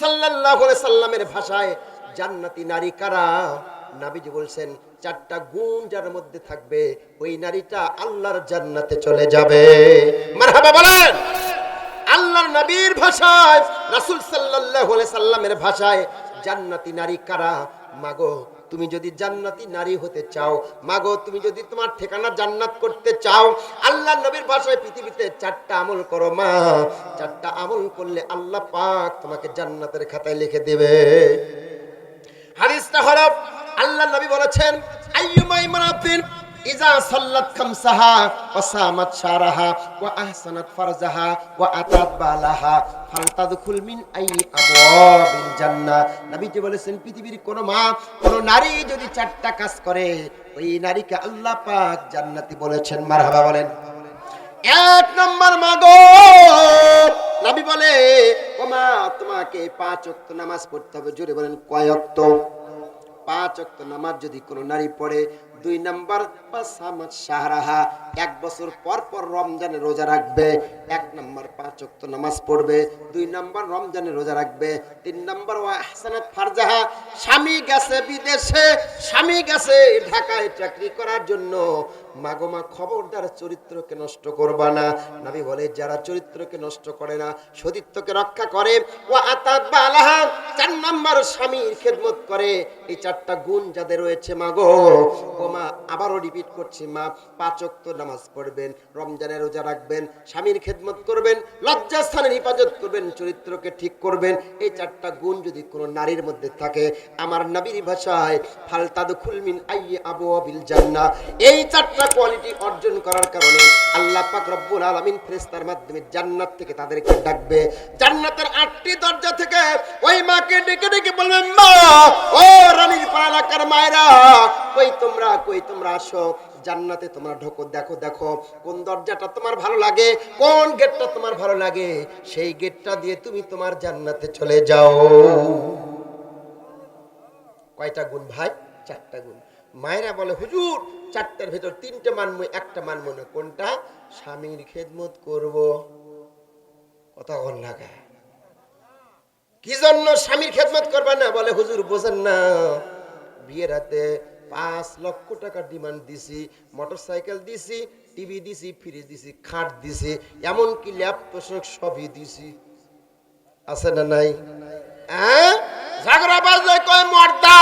সাল্লামের ভাষায়, জান্নাতি নারী কারা? নাবিজি বলছেন, চারটা গুণ যার মধ্যে থাকবে, ওই নারীটা আল্লাহর জান্নাতে চলে যাবে। বলেন, আল্লাহর নবীর ভাষায়, রাসূল আলাইহি সাল্লামের ভাষায়, জান্নাতি নারী কারা? মাগো তুমি যদি জান্নাতি নারী হতে চাও, মাগো, তুমি যদি তোমার ঠিকানা জান্নাত করতে চাও, আল্লাহ নবীর ভাষায় পৃথিবীতে চারটা আমল করো, মা। চারটা আমল করলে আল্লাহ পাক তোমাকে জান্নাতের খাতায় লিখে দেবে। হাদিসটা হরফ। আল্লাহ নবী বলেছেন ইজা খামসাহা ওয়া সামাত শারাহা ওয়া আহসানাত ফারজাহা ওয়া আতাত বালাহা ফালতাদখুল মিন আই আবওয়াবিল জান্নাহ। নবীজি বলেছেন, পৃথিবীর কোন মা, কোন নারী যদি চারটা কাজ করে, ওই নারীকে আল্লাহ পাক জান্নাতি বলেছেন। মারহাবা বলেন। এক নম্বর মাগো, নবী বলে ও মা তোমাকে পাঁচ ওয়াক্ত নামাজ পড়তে হবে, জোরে বলেন, কয় পাঁচ অক্ত নামাজ যদি কোনো নারী পড়ে, দুই নাম্বার পাসামাত সাহারাহা এক বছর পর পর রমজানে রোজা রাখবে, এক নাম্বার পাঁচ অক্ত নামাজ পড়বে, দুই নাম্বার রমজানে রোজা রাখবে, তিন নাম্বার ও আহসানাত ফারজাহা, স্বামী গেছে বিদেশে, স্বামী গেছে ঢাকায় চাকরি করার জন্য মাগো মা, খবরদার চরিত্রকে নষ্ট করবা না। নবী বলে, যারা চরিত্রকে নষ্ট করে না, সতীত্বকে রক্ষা করে। ও আতাত বালাহা চার নাম্বার স্বামীর খেদমত করে। এই চারটা গুণ যাদের রয়েছে মাগো, ও মা, আবারও রিপিট করছি, মা, পাঁচ ওয়াক্ত নামাজ পড়বেন রমজানের রোজা রাখবেন, স্বামীর খেদমত করবেন লজ্জাস্থানের হেফাজত করবেন, চরিত্রকে ঠিক করবেন। এই চারটা গুণ যদি কোনো নারীর মধ্যে থাকে, আমার নাবির ভাষায় ফালতাদ খুলমিন আইয়ে আবু আবিল জান্নাহ। এই চারটা কোয়ালিটি অর্জন করার কারণে আল্লাহ পাক রব্বুল আলামিন ফেরেশতার মাধ্যমে জান্নাত থেকে তাদেরকে ডাকবে। জান্নাতের আটটি দরজা থেকে ওই মাকে ডেকে ডেকে বলবেন মা, ও রানীর পাড়া এলাকার মায়েরা, কই তোমরা কই তোমরা আসো? জান্নাতে তোমরা ঢোকো, দেখো দেখো, কোন দরজাটা তোমার ভালো লাগে, কোন গেটটা তোমার ভালো লাগে? সেই গেটটা দিয়ে তুমি তোমার জান্নাতে চলে যাও। কয়টা গুণ ভাই? চারটা গুণ। মায়েরা বলে, হুজুর, চারটার ভেতর তিনটে মানবো একটা মানবো না, কোনটা? স্বামীর খেদমত করব। কথা কন লাগা কি? জন্য স্বামীর খেদমত করবে না? বলে, হুজুর, বোঝেন না, বিয়ের হাতে পাঁচ লক্ষ টাকা ডিমান্ড দিছি মোটর সাইকেল দিছি, টিভি দিছি, ফ্রিজ দিছি, খাট দিছি, এমনকি ল্যাপ তোষক সবই দিছি। আছে না নাই? হ্যাঁ? বাজলে কয় মর্দা?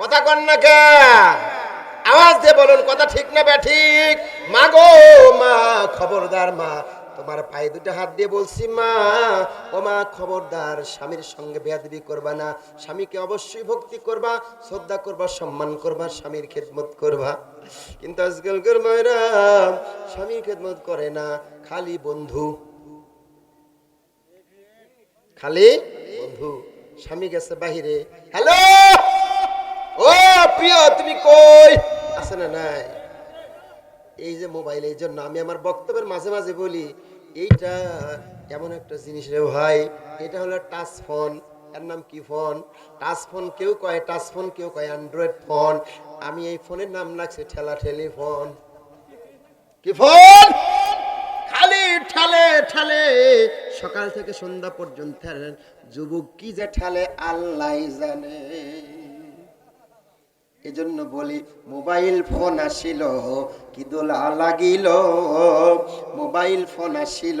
কথা কন না কে? আওয়াজ দিয়ে বলুন, কথা ঠিক না বে ঠিক? মা গো, মা, খবরদার মা, তোমার পায়ে দুটো হাত দিয়ে বলছি, মা, ও মা, খবরদার, স্বামীর সঙ্গে বেয়াদবি করবা না, স্বামীকে অবশ্যই ভক্তি করবা, শ্রদ্ধা করবা, সম্মান করবা, স্বামীর খেদমত করবা। কিন্তু আজকালকার মায়েরা স্বামীর খেদমত করে না, খালি বন্ধু। খালি বন্ধু। স্বামী গেছে বাহিরে। হ্যালো ও, প্রিয়, তুমি কই? আছে না নাই? এই যে মোবাইল, এই জন্য আমি আমার বক্তব্যের মাঝে মাঝে বলি, এইটা এমন একটা জিনিস রে ভাই, এটা হলো টাচ ফোন। এর নাম কি ফোন? টাচ ফোন কেউ কয়, টাচ ফোন কেউ কয় অ্যান্ড্রয়েড ফোন। আমি এই ফোনের নাম রাখছি ঠেলা ঠেলি ফোন। কি ফোন? ঠালে ঠালে, সকাল থেকে সন্ধ্যা পর্যন্ত যুবক কি যে ঠালে আল্লাহ জানে। এজন্য বলি, মোবাইল ফোন আসিল কি দোলা লাগিল? মোবাইল ফোন আসিল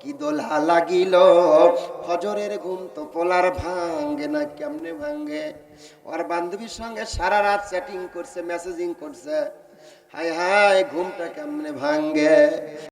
কি দোলা লাগিল? ফজরের ঘুম তো পোলার ভাঙ্গে না কেমনে ভাঙ্গে ওর বান্ধবীর সঙ্গে সারা রাত চ্যাটিং করছে মেসেজিং করছে। হায় হায়, ঘুমটা কেমনে ভাঙ্গে